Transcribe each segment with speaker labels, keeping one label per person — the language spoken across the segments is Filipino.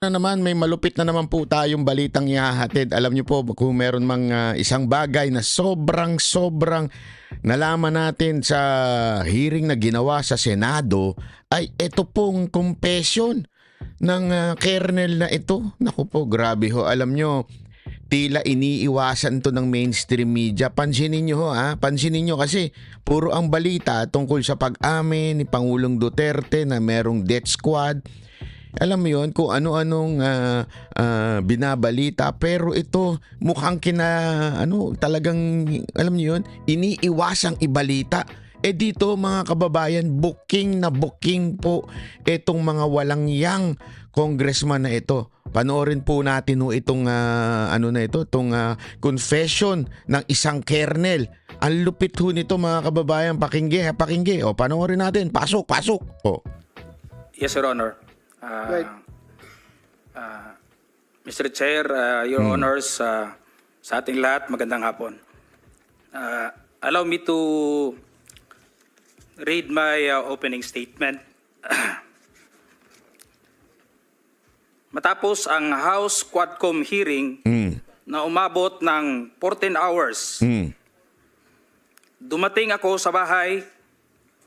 Speaker 1: na naman, may malupit na naman po tayong balitang ihahatid. Alam niyo po, kung meron mang ah, isang bagay na sobrang sobrang nalaman natin sa hearing na ginawa sa Senado, ay ito pong confession ng ah, kernel na ito. Naku po, grabe ho. Alam nyo, tila iniiwasan to ng mainstream media. Pansinin nyo ho ha, pansinin nyo kasi puro ang balita tungkol sa pag-amin ni Pangulong Duterte na merong death squad. Alam mo yun, kung ano-anong ah, ah, binabalita. Pero ito, mukhang kina, ano, talagang, alam niyo yun, iniiwasang ibalita. Eh dito mga kababayan, booking na booking po itong mga walang yang congressman na ito. Panoorin po natin ho itong ah, ano na ito, itong ah, confession ng isang kernel. Ang lupit ho nito mga kababayan, pakingge, pakingge. O panoorin natin, pasok, pasok. O.
Speaker 2: Yes, Your Honor. Uh,
Speaker 3: Right.
Speaker 2: uh, Mr. Chair, uh, Your Honors, uh, sa ating lahat, magandang hapon. Uh, allow me to read my uh, opening statement. Matapos ang House Quadcom hearing
Speaker 1: Mm,
Speaker 2: na umabot ng 14 hours,
Speaker 1: mm,
Speaker 2: dumating ako sa bahay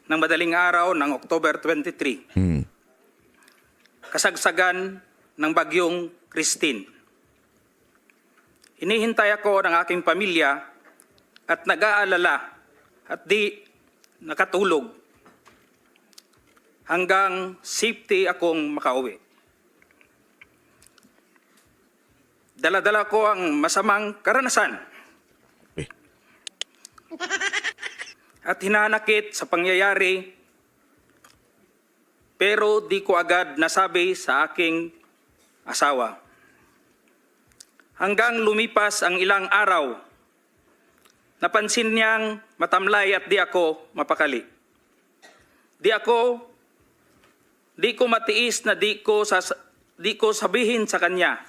Speaker 2: ng madaling araw ng October 23.
Speaker 1: mm.
Speaker 2: Kasagsagan ng bagyong Christine. Hinihintay ako ng aking pamilya at nag-aalala at di nakatulog hanggang safety akong makauwi. Daladala ko ang masamang karanasan
Speaker 1: Eh.
Speaker 2: at hinanakit sa pangyayari pero di ko agad nasabi sa aking asawa. Hanggang lumipas ang ilang araw, napansin niyang matamlay at di ako mapakali. Di ako, di ko matiis na di ko, sas, di ko sabihin sa kanya.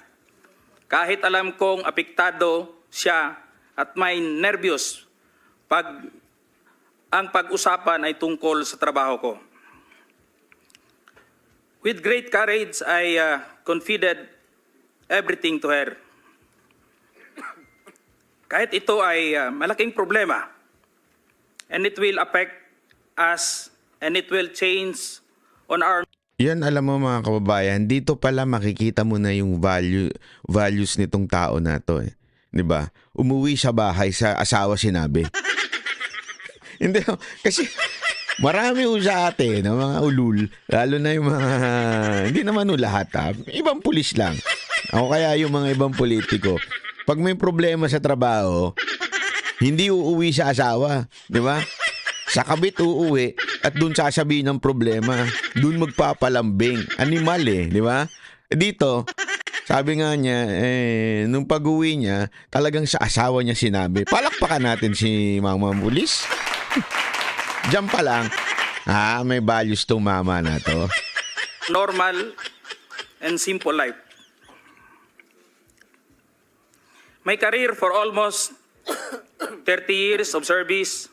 Speaker 2: Kahit alam kong apektado siya at may nervyos pag ang pag-usapan ay tungkol sa trabaho ko. With great courage, I uh, confided everything to her. Kahit ito ay uh, malaking problema, and it will affect us, and it will change on our
Speaker 1: Yan alam mo mga kababayan, dito pala makikita mo na yung value values nitong tao na to eh. 'Di ba? Umuwi sa bahay sa asawa sinabi. Hindi kasi marami ho sa atin na mga ulul, lalo na yung mga hindi naman ho lahat ha, ibang pulis lang. Ako kaya yung mga ibang politiko, pag may problema sa trabaho, hindi uuwi sa asawa, 'di ba? Sa kabit uuwi at doon sasabihin ng problema. Doon magpapalambing. Animal eh, di ba? Dito, sabi nga niya, eh, nung pag-uwi niya, talagang sa asawa niya sinabi. Palakpakan natin si Mama Mulis. Diyan pa lang. Ah, may values tong mama na to.
Speaker 2: normal and simple life. My career for almost 30 years of service,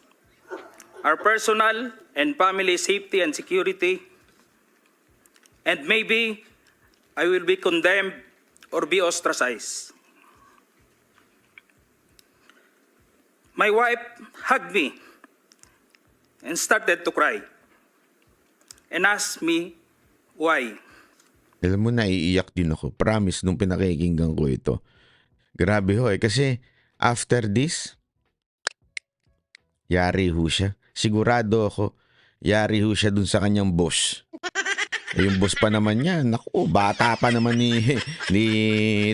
Speaker 2: our personal and family safety and security, and maybe I will be condemned or be ostracized. My wife hugged me and started to cry and asked me why.
Speaker 1: Alam mo, naiiyak din ako. Promise, nung pinakikinggan ko ito. Grabe ho eh. Kasi after this, yari ho siya. Sigurado ako, yari ho siya dun sa kanyang boss. Eh, yung boss pa naman niya, naku, bata pa naman ni, ni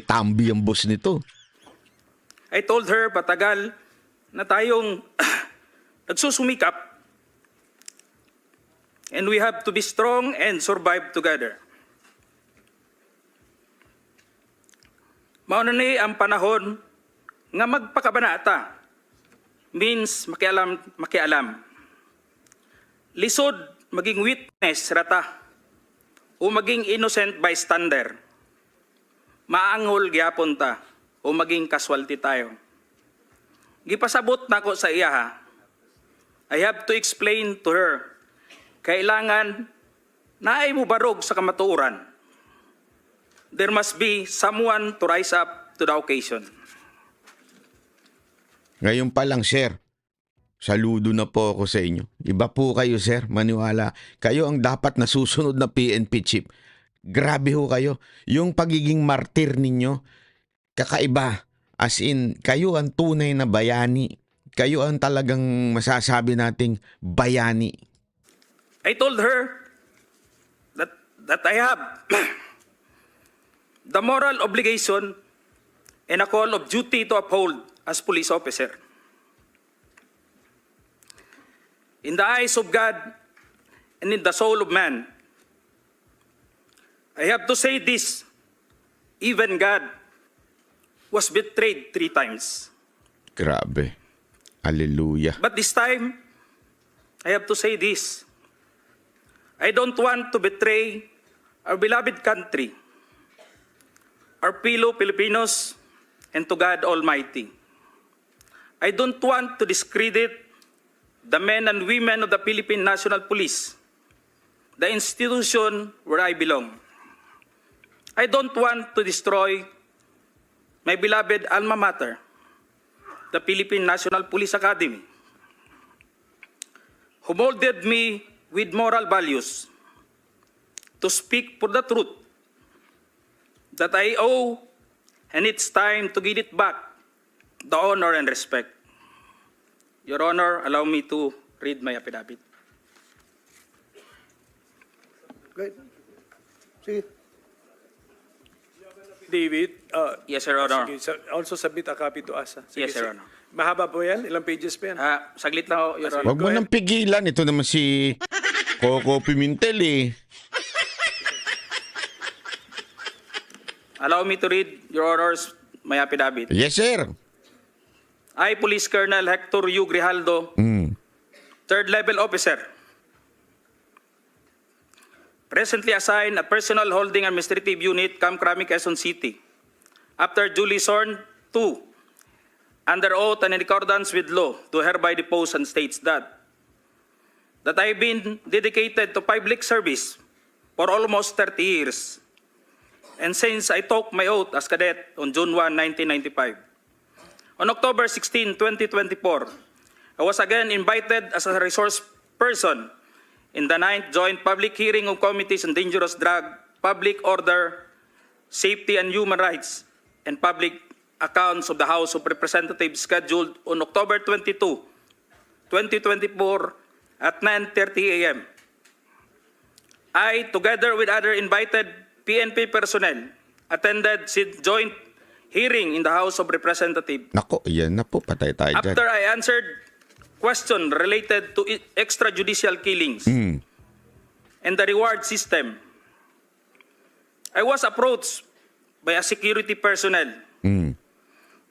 Speaker 1: Tambi ang boss nito.
Speaker 2: I told her patagal na tayong nagsusumikap and we have to be strong and survive together. Mauna ni ang panahon nga magpakabanata means makialam makialam. Lisod maging witness rata o maging innocent bystander. Maangol gyapon ta o maging casualty tayo. Gipasabot na ko sa iya ha. I have to explain to her. Kailangan na ay mo barog sa kamatuoran. there must be someone to rise up to the occasion.
Speaker 1: Ngayon pa lang, sir. Saludo na po ako sa inyo. Iba po kayo, sir. Maniwala. Kayo ang dapat nasusunod na PNP chief. Grabe ho kayo. Yung pagiging martir ninyo, kakaiba. As in, kayo ang tunay na bayani. Kayo ang talagang masasabi nating bayani.
Speaker 2: I told her that, that I have the moral obligation and a call of duty to uphold as police officer. In the eyes of God and in the soul of man, I have to say this, even God was betrayed three times.
Speaker 1: Grabe. Hallelujah.
Speaker 2: But this time, I have to say this. I don't want to betray our beloved country, our fellow Filipinos, and to God Almighty. I don't want to discredit the men and women of the Philippine National Police, the institution where I belong. I don't want to destroy my beloved alma mater, the Philippine National Police Academy, who molded me with moral values to speak for the truth that I owe, and it's time to give it back the honor and respect. Your Honor, allow me to read my affidavit.
Speaker 3: Sige.
Speaker 4: David, uh,
Speaker 2: Yes, Your Honor.
Speaker 4: sige, sa- also submit a copy to us. ah. Sige,
Speaker 2: Yes, Your
Speaker 4: sige.
Speaker 2: Honor.
Speaker 4: Mahaba po yan? Ilang pages pa yan?
Speaker 2: Ah, saglit lang, ho, Your Honor.
Speaker 1: Huwag mo nang pigilan. Ito naman si Coco Pimentel eh.
Speaker 2: Allow me to read, Your Honors, my affidavit.
Speaker 1: Yes, sir.
Speaker 2: I, Police Colonel Hector U. Grijaldo,
Speaker 1: Mm.
Speaker 2: third level officer, presently assigned a personal holding administrative unit, Camp Crami, Quezon City. After duly sworn to, under oath and in accordance with law, do hereby depose and states that that I have been dedicated to public service for almost 30 years. And since I took my oath as cadet on June 1, 1995, on October 16, 2024, I was again invited as a resource person in the ninth joint public hearing of committees on dangerous drug, public order, safety and human rights, and public accounts of the House of Representatives scheduled on October 22, 2024 at 9.30 a.m. I, together with other invited PNP personnel, attended said joint hearing in the House of Representatives
Speaker 1: Nako, yan na po. Patay tayo dyan.
Speaker 2: after I answered question related to extrajudicial killings
Speaker 1: Mm.
Speaker 2: and the reward system, I was approached by a security personnel
Speaker 1: Mm.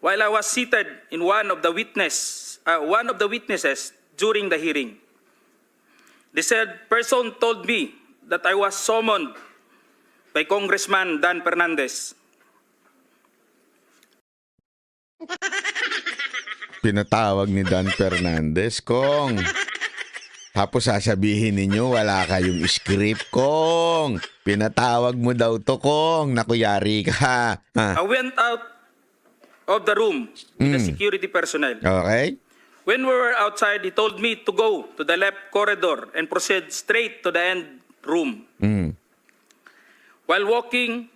Speaker 2: While I was seated in one of the witness, uh, one of the witnesses during the hearing. The said person told me that I was summoned by Congressman Dan Fernandez
Speaker 1: Pinatawag ni Dan Fernandez, Kong. Tapos sasabihin ninyo, wala kayong script, Kong. Pinatawag mo daw to, Kong. Nakuyari ka. Ah,
Speaker 2: I went out of the room with the security personnel.
Speaker 1: okay?
Speaker 2: When we were outside, he told me to go to the left corridor and proceed straight to the end room.
Speaker 1: Mm.
Speaker 2: While walking,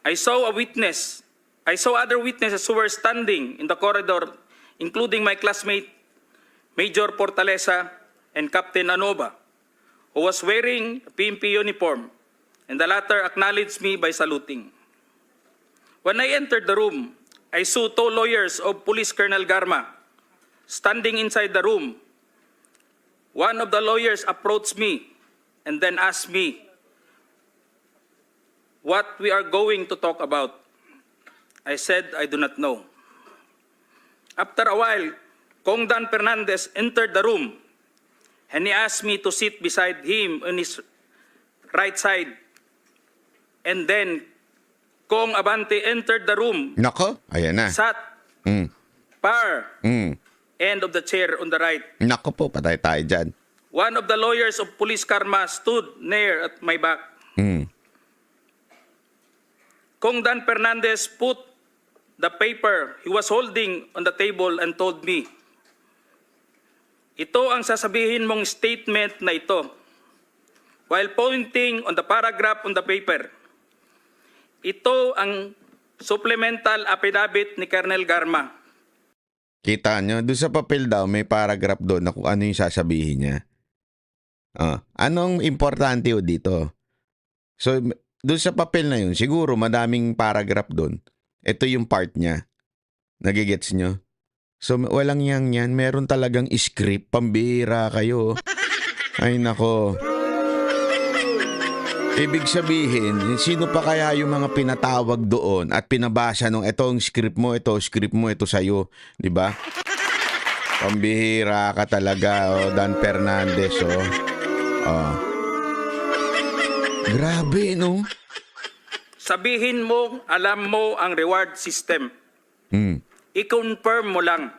Speaker 2: I saw a witness. I saw other witnesses who were standing in the corridor, including my classmate, Major Portalesa and Captain Anova, who was wearing a PMP uniform, and the latter acknowledged me by saluting. When I entered the room, I saw two lawyers of Police Colonel Garma standing inside the room. One of the lawyers approached me and then asked me what we are going to talk about. I said, I do not know. After a while, Kong Dan Fernandez entered the room and he asked me to sit beside him on his right side. And then Kong Abante entered the room,
Speaker 1: Nako, ayan na.
Speaker 2: sat
Speaker 1: Mm.
Speaker 2: far
Speaker 1: Mm.
Speaker 2: end of the chair on the right.
Speaker 1: Nako po, patay tayo dyan.
Speaker 2: One of the lawyers of Police Karma stood near at my back.
Speaker 1: Mm.
Speaker 2: Kong Dan Fernandez put the paper he was holding on the table and told me, ito ang sasabihin mong statement na ito. While pointing on the paragraph on the paper, ito ang supplemental affidavit ni Colonel Garma.
Speaker 1: Kita nyo, doon sa papel daw, may paragraph doon na kung ano yung sasabihin niya. Ah, anong importante o dito? So, doon sa papel na yun, siguro madaming paragraph doon. Ito yung part niya. Nagigets nyo? So, walang yang yan. Meron talagang script. Pambihira kayo. Ay, nako. Ibig sabihin, sino pa kaya yung mga pinatawag doon at pinabasa nung etong script mo, ito, script mo, ito sa'yo. Di ba? Pambihira ka talaga, oh, Dan Fernandez, oh. oh. Grabe, no?
Speaker 2: Sabihin mo, alam mo ang reward system.
Speaker 1: Hmm.
Speaker 2: I-confirm mo lang.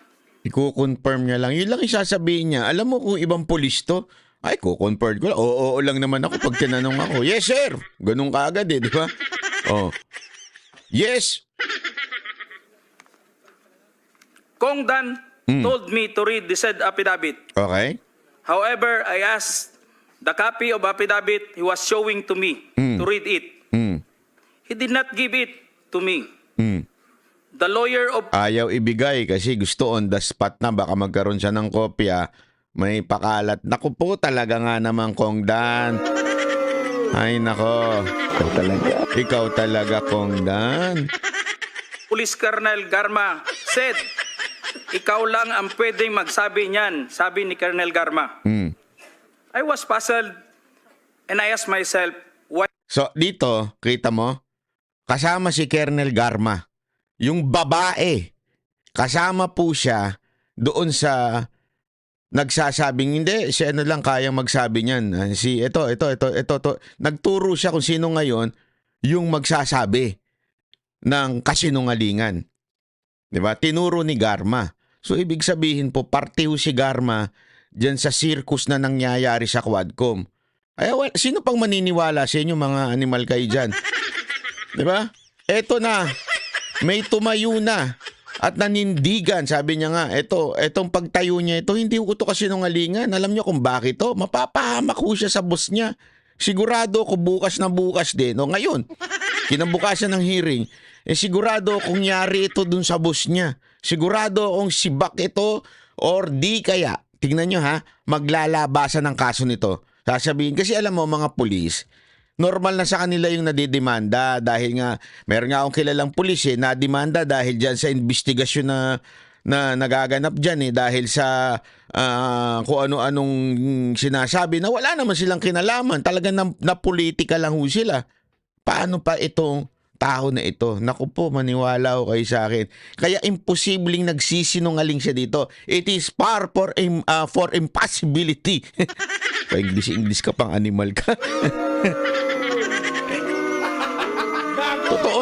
Speaker 1: Iko-confirm niya lang. Yun lang yung sasabihin niya. Alam mo kung ibang pulis to, ay, ko-confirm ko lang. Oo, oo lang naman ako pag tinanong ako. Yes, sir. Ganun ka agad eh, di ba? Oh. Yes.
Speaker 2: Kong Dan told me to read the said affidavit.
Speaker 1: Okay.
Speaker 2: However, I asked the copy of affidavit he was showing to me to read it.
Speaker 1: Hmm.
Speaker 2: He did not give it to me.
Speaker 1: Hmm.
Speaker 2: The lawyer of
Speaker 1: Ayaw ibigay kasi gusto on the spot na baka magkaroon siya ng kopya. May pakalat. Naku po talaga nga naman Kong Dan. Ay nako. Ikaw talaga. Ikaw talaga Kong Dan.
Speaker 2: Police Colonel Garma said, ikaw lang ang pwedeng magsabi niyan, sabi ni Colonel Garma.
Speaker 1: Hmm.
Speaker 2: I was puzzled and I asked myself, why
Speaker 1: So dito, kita mo, kasama si Colonel Garma. Yung babae, kasama po siya doon sa nagsasabing hindi, si ano lang kayang magsabi niyan. Ah, Si ito, ito, ito, ito, ito. Nagturo siya kung sino ngayon yung magsasabi ng kasinungalingan. 'Di ba? Tinuro ni Garma. So ibig sabihin po, partiho si Garma diyan sa circus na nangyayari sa Quadcom. Ay, well, sino pang maniniwala sa inyo mga animal kayo dyan? Di ba? Eto na. May tumayo na. At nanindigan, sabi niya nga, eto, etong pagtayo niya ito, hindi ko to kasi nungalingan. Alam niyo kung bakit to? Mapapahamak ko siya sa boss niya. Sigurado ko bukas na bukas din. O ngayon, kinabukasan ng hearing, eh sigurado kung yari ito dun sa boss niya. Sigurado kung sibak ito or di kaya, tingnan nyo ha, maglalabasan ng kaso nito. Sasabihin, kasi alam mo mga pulis, normal na sa kanila yung nadidemanda dahil nga, meron nga akong kilalang pulis eh, nademanda dahil dyan sa investigasyon na na nagaganap dyan eh dahil sa ah, kung ano-anong sinasabi na wala naman silang kinalaman. Talagang na, na politika lang ho sila. Paano pa itong tao na ito? Naku po, maniwala ko kayo sa akin. Kaya imposibleng nagsisinungaling siya dito. It is far for, im, ah, for impossibility. Pa-English-English ka pang animal ka.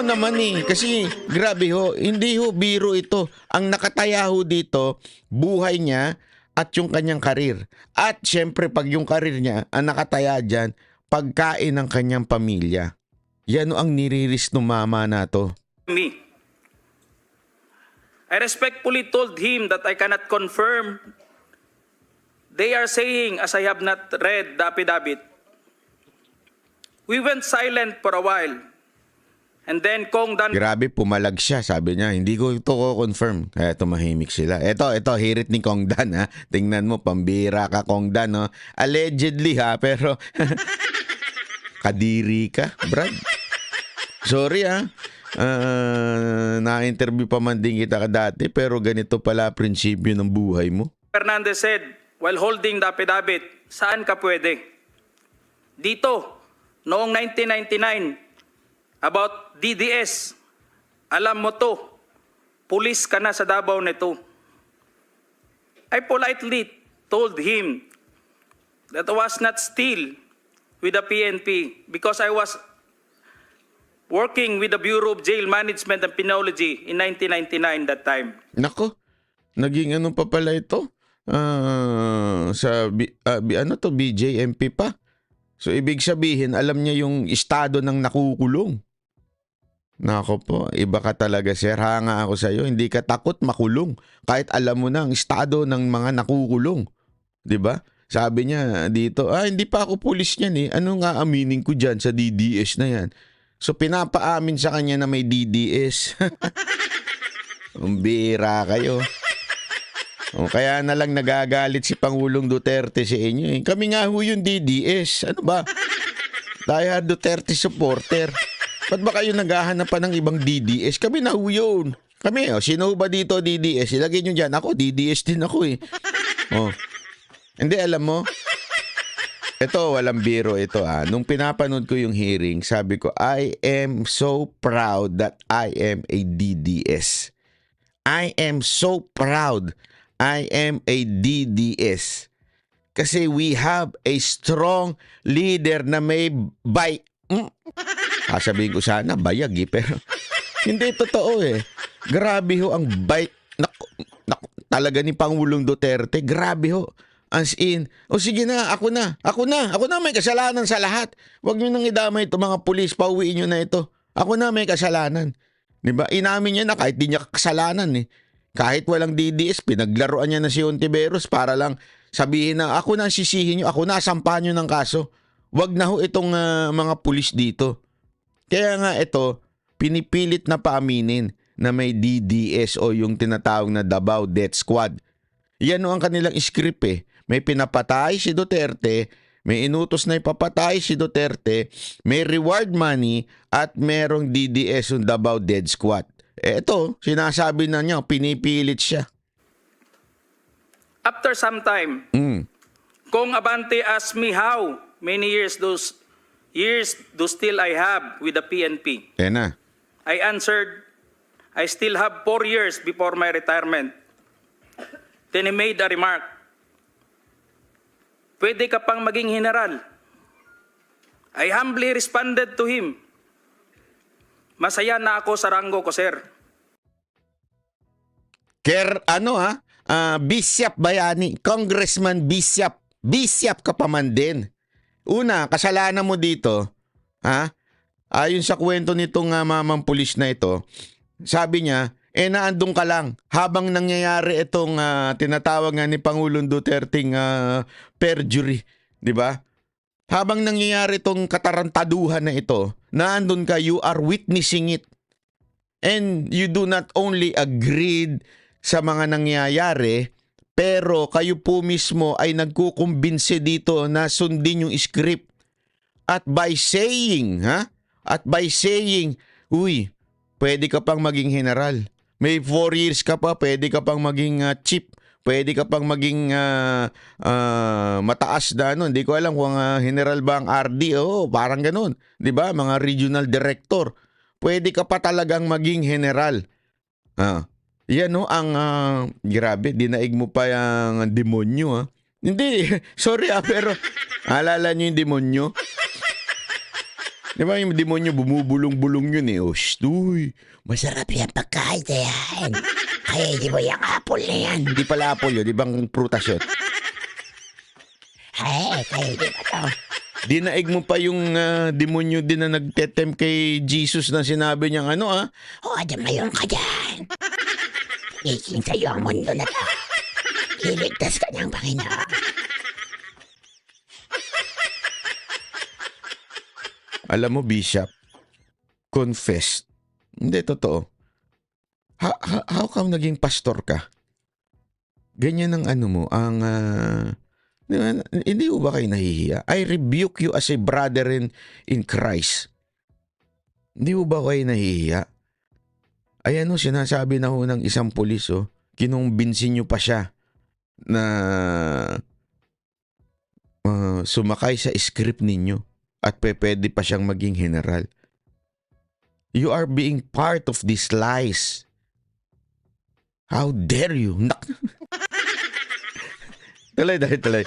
Speaker 1: naman eh. Kasi grabe ho, hindi ho biro ito. Ang nakataya ho dito, buhay niya at yung kanyang karir. At syempre pag yung karir niya, ang nakataya dyan, pagkain ng kanyang pamilya. Yan ho ang niriris ng mama na to.
Speaker 2: me. I respectfully told him that I cannot confirm. They are saying, as I have not read the affidavit. We went silent for a while. And then Kong Dan
Speaker 1: Grabe, pumalag siya. Sabi niya, hindi ko ito ko-confirm. Kaya tumahimik sila. Ito, ito, hirit ni Kong Dan ha. Tingnan mo, pambira ka Kong Dan. No? Allegedly ha, pero kadiri ka, Brad. Sorry ha. Ah, na-interview pa man din kita ka dati, pero ganito pala prinsipyo ng buhay mo.
Speaker 2: Fernandez said, while holding the affidavit, saan ka pwede? Dito, noong 1999, about DDS, alam mo to, pulis ka na sa Davao nito. I politely told him that I was not still with the PNP because I was working with the Bureau of Jail Management and Penology in 1999 that time.
Speaker 1: Nako, naging ano pa pala ito? Ah, sa B- ah, B- ano to BJMP pa. So ibig sabihin, alam niya yung estado ng nakukulong. Nako po, iba ka talaga sir. Hanga ako sa iyo. Hindi ka takot makulong. Kahit alam mo na ang estado ng mga nakukulong. 'Di ba? Sabi niya dito, ah hindi pa ako pulis niyan eh. Ano nga aminin ko diyan sa DDS na yan? So pinapaamin sa kanya na may DDS. Ang bira kayo. O kaya na lang nagagalit si Pangulong Duterte sa inyo eh. Kami nga ho yung DDS. Ano ba? Dahil Duterte supporter. Ba't ba kayo naghahanap pa ng ibang DDS? Kami na yun. Kami, oh, sino ba dito DDS? Ilagay nyo dyan. Ako, DDS din ako eh. Oh. Hindi, alam mo, ito, walang biro ito ah. Nung pinapanood ko yung hearing, sabi ko, I am so proud that I am a DDS. I am so proud I am a DDS. Kasi we have a strong leader na may bay... Mm. Sasabihin ko sana, bayag eh, pero hindi totoo eh. Grabe ho ang bay... Naku, naku, talaga ni Pangulong Duterte, grabe ho. As in, o sige na, ako na, ako na, ako na may kasalanan sa lahat. Huwag nyo nang idamay ito mga pulis, pauwiin nyo na ito. Ako na may kasalanan. Di ba? Inamin niya na kahit di niya kasalanan eh. Kahit walang DDS, pinaglaruan niya na si Ontiveros para lang sabihin na ako na sisihin niyo, ako na sampahan niyo ng kaso. Huwag na ho itong ah, mga pulis dito. Kaya nga ito, pinipilit na paaminin na may DDS o yung tinatawag na Davao Death Squad. Yan ho ang kanilang script eh. May pinapatay si Duterte, may inutos na ipapatay si Duterte, may reward money at merong DDS yung Davao Dead Squad. Ito, sinasabi na niya, pinipilit siya.
Speaker 2: After some time,
Speaker 1: Mm.
Speaker 2: Kung Abante asked me how many years those years do still I have with the PNP,
Speaker 1: na.
Speaker 2: I answered, I still have four years before my retirement. Then he made a remark, Pwede ka pang maging general. I humbly responded to him, Masaya na ako sa ranggo ko, sir.
Speaker 1: Ker, ano ha? Ah, Bishop Bayani, Congressman Bishop. Bishop ka pa man din. Una, kasalanan mo dito, ha? Ayon sa kwento nitong uh, mamang pulis na ito, sabi niya, eh naandun ka lang habang nangyayari itong ah, tinatawag nga ni Pangulong Duterte uh, perjury, di ba? Habang nangyayari itong katarantaduhan na ito, naandun ka, you are witnessing it. And you do not only agreed sa mga nangyayari, pero kayo po mismo ay nagkukumbinse dito na sundin yung script. At by saying, ha? At by saying, uy, pwede ka pang maging general. May four years ka pa, pwede ka pang maging ah, chief. Pwede ka pang maging ah, ah, mataas na ano. Hindi ko alam kung ah, general ba ang RD. Oo, parang ganun. Ba? Mga regional director. Pwede ka pa talagang maging general. Ah. Yan no, ang ah, grabe, dinaig mo pa yung demonyo ha. Hindi, sorry ah, pero alala niyo yung demonyo? Di ba yung demonyo bumubulong-bulong yun eh. Oh.
Speaker 5: Masarap yan pagkain na yan. Ay, di mo yung apple na yan.
Speaker 1: Hindi pala apple yun, di bang prutas yun?
Speaker 5: Ay, kayo di ba to?
Speaker 1: Dinaig mo pa yung ah, demonyo din na nagtetem kay Jesus na sinabi niyang ano ah.
Speaker 5: O, mayon ka dyan. Isin sa'yo ang mundo na to. Iligtas ka ng Panginoon.
Speaker 1: Alam mo, Bishop, confess. Hindi, totoo. Ha- ha- how come naging pastor ka? Ganyan ang ano mo, ang... ba, hindi mo ba kayo nahihiya? I rebuke you as a brother in, in Christ. Hindi mo ba kayo nahihiya? Ayan o, sinasabi na ho ng isang pulis oh, kinumbinsin nyo pa siya na ah, sumakay sa script ninyo at pe- pwede pa siyang maging general. You are being part of these lies. How dare you? Nak- talay, talay, talay.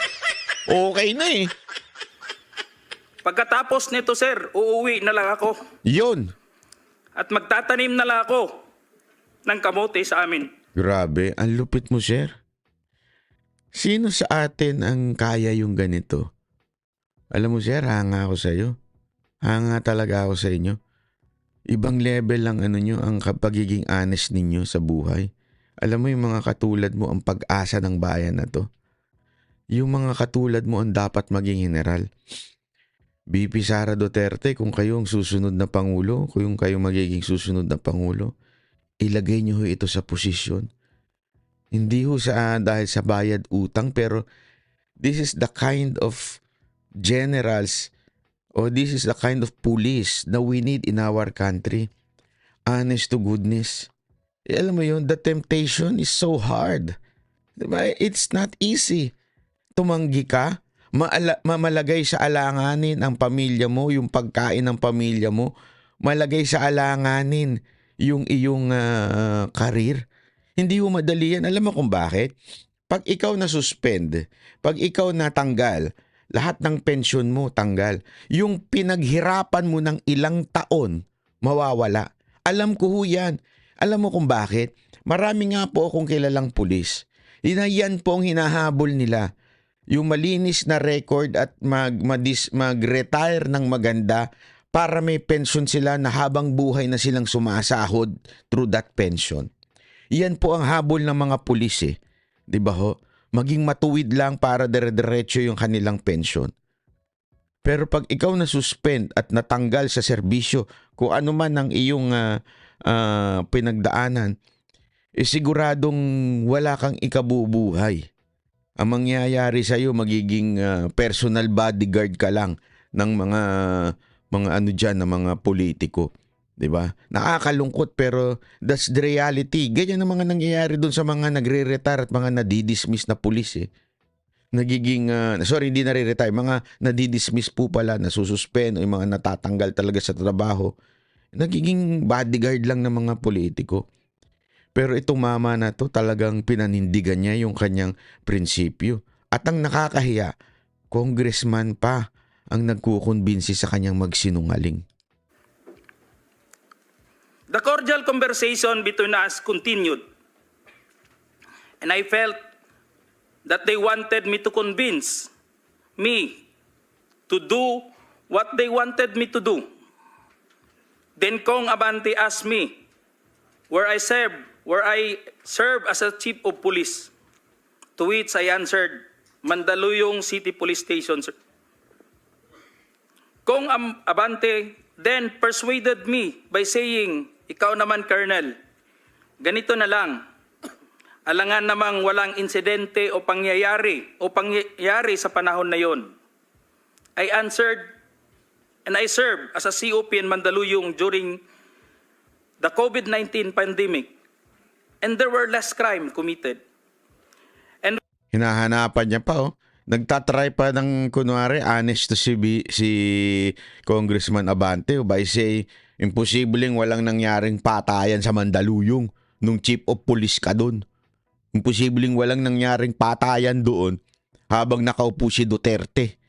Speaker 1: Okay na eh.
Speaker 2: Pagkatapos nito, sir, uuwi na lang ako
Speaker 1: Yun.
Speaker 2: at magtatanim na lang ako ng kamote sa amin.
Speaker 1: Grabe, ang lupit mo, sir. Sino sa atin ang kaya yung ganito? Alam mo, sir, hanga ako sa'yo. Hanga talaga ako sa inyo. Ibang level lang ano nyo, ang ka- pagiging honest ninyo sa buhay. Alam mo yung mga katulad mo ang pag-asa ng bayan na to. Yung mga katulad mo ang dapat maging general. BP Sara Duterte, kung kayo ang susunod na Pangulo, kung kayo magiging susunod na Pangulo, ilagay ho ito sa posisyon. Hindi ho sa dahil sa bayad utang, pero this is the kind of generals or this is the kind of police na we need in our country. Honest to goodness. Eh, alam mo yun, the temptation is so hard. Diba? It's not easy. Tumanggi ka, maala- mamalagay sa alanganin ang pamilya mo, yung pagkain ng pamilya mo, malagay sa alanganin yung iyong ah, karir. Hindi mo madali yan. Alam mo kung bakit? Pag ikaw na suspend, pag ikaw natanggal, lahat ng pensyon mo tanggal. Yung pinaghirapan mo ng ilang taon, mawawala. Alam ko ho yan. Alam mo kung bakit? Marami nga po akong kilalang pulis. Yan po ang hinahabol nila. Yung malinis na record at mag, madis, mag-retire ng maganda para may pension sila na habang buhay na silang sumasahod through that pension. Yan po ang habol ng mga pulis eh. ba ho? Maging matuwid lang para dire-diretso yung kanilang pension. Pero pag ikaw na suspend at natanggal sa serbisyo, kung ano man ang iyong ah, ah, pinagdaanan, eh siguradong wala kang ikabubuhay. Ang mangyayari sa iyo magiging ah, personal bodyguard ka lang ng mga mga ano diyan ng mga politiko. 'di ba? Nakakalungkot pero that's the reality. Ganyan ang mga nangyayari doon sa mga nagre-retire at mga nadidismiss na pulis eh. Nagiging, ah, sorry, hindi nare-retire. Mga nadidismiss po pala, nasususpend o yung mga natatanggal talaga sa trabaho. Nagiging bodyguard lang ng mga politiko. Pero itong mama na to talagang pinanindigan niya yung kanyang prinsipyo. At ang nakakahiya, congressman pa ang nagkukumbinsi sa kanyang magsinungaling.
Speaker 2: The cordial conversation between us continued. And I felt that they wanted me to convince me to do what they wanted me to do. Then Kong Abante asked me where I serve, where I serve as a chief of police. To which I answered, Mandaluyong City Police Station, sir. Kong Am- Abante then persuaded me by saying, ikaw naman, Colonel, ganito na lang. Alangan namang walang insidente o pangyayari o pangyayari sa panahon na yon. I answered and I served as a COP in Mandaluyong during the COVID-19 pandemic and there were less crime committed.
Speaker 1: Hinahanapan niya pa oh. Nagtatry pa ng kunwari honest to si, B- si Congressman Abante by say imposibleng walang nangyaring patayan sa Mandaluyong nung chief of police ka doon. Imposibleng walang nangyaring patayan doon habang nakaupo si Duterte.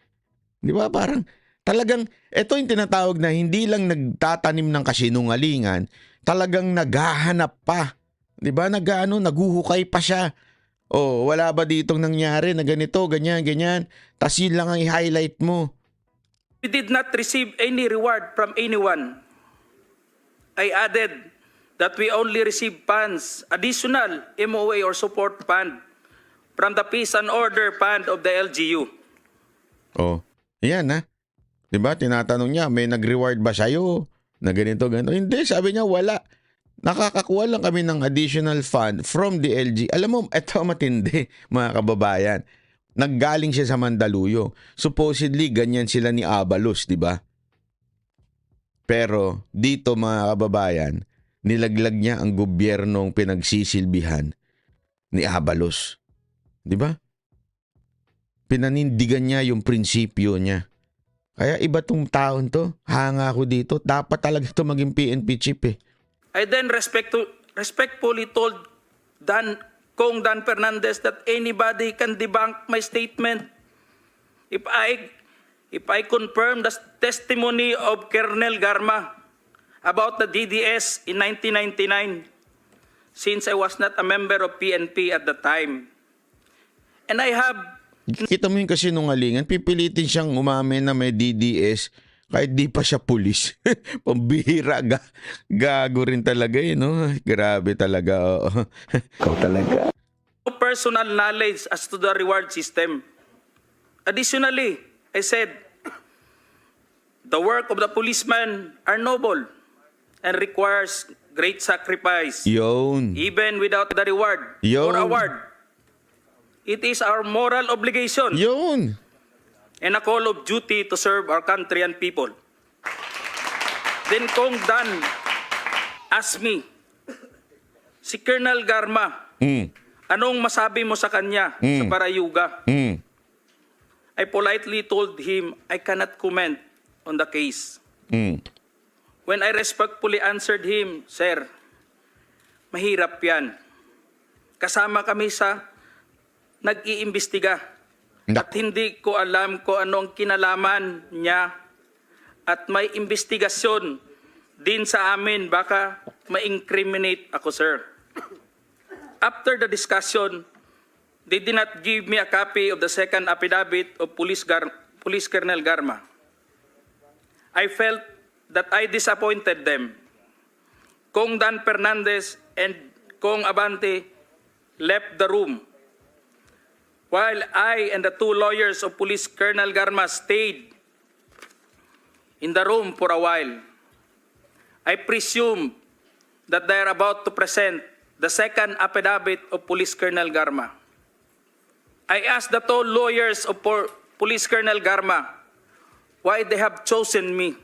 Speaker 1: Di ba? Parang talagang ito yung tinatawag na hindi lang nagtatanim ng kasinungalingan, talagang naghahanap pa. Di ba? Nagano, naguhukay pa siya. Oh, wala ba ditong nangyari na ganito, ganyan, ganyan. Tas yun lang ang i-highlight mo.
Speaker 2: We did not receive any reward from anyone. I added that we only received funds, additional MOA or support fund from the Peace and Order Fund of the LGU.
Speaker 1: Oh, yan ha. 'Di ba? Tinatanong niya, may nag-reward ba sa'yo? Na ganito, ganito. Hindi, sabi niya wala. Nakakakuha lang kami ng additional fund from the LG. Alam mo, eto matindi, mga kababayan. Naggaling siya sa Mandaluyong. Supposedly, ganyan sila ni Abalos, di ba? Pero dito mga kababayan, nilaglag niya ang gobyernong pinagsisilbihan ni Abalos. Di ba? Pinanindigan niya yung prinsipyo niya. Kaya iba tong taon to. Hanga ako dito. Dapat talaga to maging PNP chief eh.
Speaker 2: I then respect to, respectfully told Dan Kong Dan Fernandez that anybody can debunk my statement if I if I confirm the testimony of Colonel Garma about the DDS in 1999 since I was not a member of PNP at the time. And I have
Speaker 1: Kita mo yung kasinungalingan, pipilitin siyang umamin na may DDS Kahit di pa siya pulis. Pambihira. Ga, gago rin talaga eh, no? Grabe talaga. oo. Ikaw talaga.
Speaker 2: No personal knowledge as to the reward system. Additionally, I said, the work of the policeman are noble and requires great sacrifice.
Speaker 1: Yun.
Speaker 2: even without the reward
Speaker 1: Yun.
Speaker 2: or award. It is our moral obligation
Speaker 1: Yun.
Speaker 2: And a call of duty to serve our country and people. Then Kong Dan asked me, si Colonel Garma,
Speaker 1: Mm.
Speaker 2: anong masabi mo sa kanya sa Parayuga?
Speaker 1: Mm.
Speaker 2: I politely told him I cannot comment on the case.
Speaker 1: Mm.
Speaker 2: When I respectfully answered him, Sir, mahirap yan. Kasama kami sa nag-iimbestiga. At hindi ko alam kung ano ang kinalaman niya. At may investigasyon din sa amin. Baka ma-incriminate ako, sir. After the discussion, they did not give me a copy of the second affidavit of Police, Gar- Police Colonel Garma. I felt that I disappointed them. Kong Dan Fernandez and Kong Abante left the room, while I and the two lawyers of Police Colonel Garma stayed in the room for a while. I presume that they are about to present the second affidavit of Police Colonel Garma. I asked the two lawyers of Po- Police Colonel Garma why they have chosen me.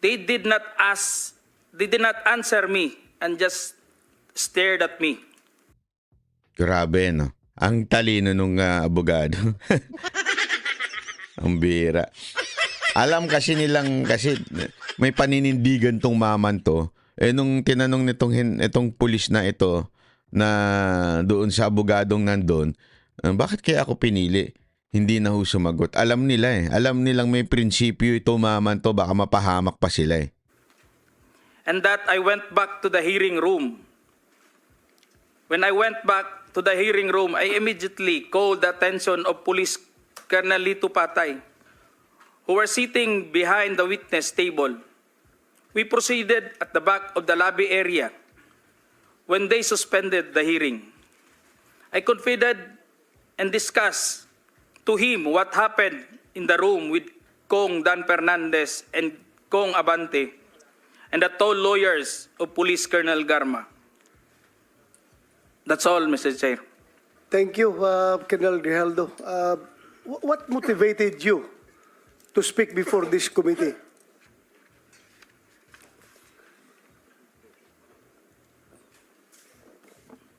Speaker 2: They did not ask, they did not answer me and just stared at me.
Speaker 1: Grabe, no? Ang talino nung ah, abogado. Ang bira. Alam kasi nilang, kasi may paninindigan tong maman to. Eh nung tinanong nitong, itong pulis na ito, na doon sa abogadong nandun, ah, bakit kaya ako pinili? Hindi na ho sumagot. Alam nila eh. Alam nilang may prinsipyo ito maman to, baka mapahamak pa sila eh.
Speaker 2: And that I went back to the hearing room. When I went back to the hearing room, I immediately called the attention of Police Colonel Lito Patay, who were sitting behind the witness table. We proceeded at the back of the lobby area when they suspended the hearing. I confided and discussed to him what happened in the room with Kong Dan Fernandez and Kong Abante and the two lawyers of Police Colonel Garma. That's all, Mr. Chair.
Speaker 3: Thank you, uh, Colonel Grijaldo. Uh, wh- what motivated you to speak before this committee?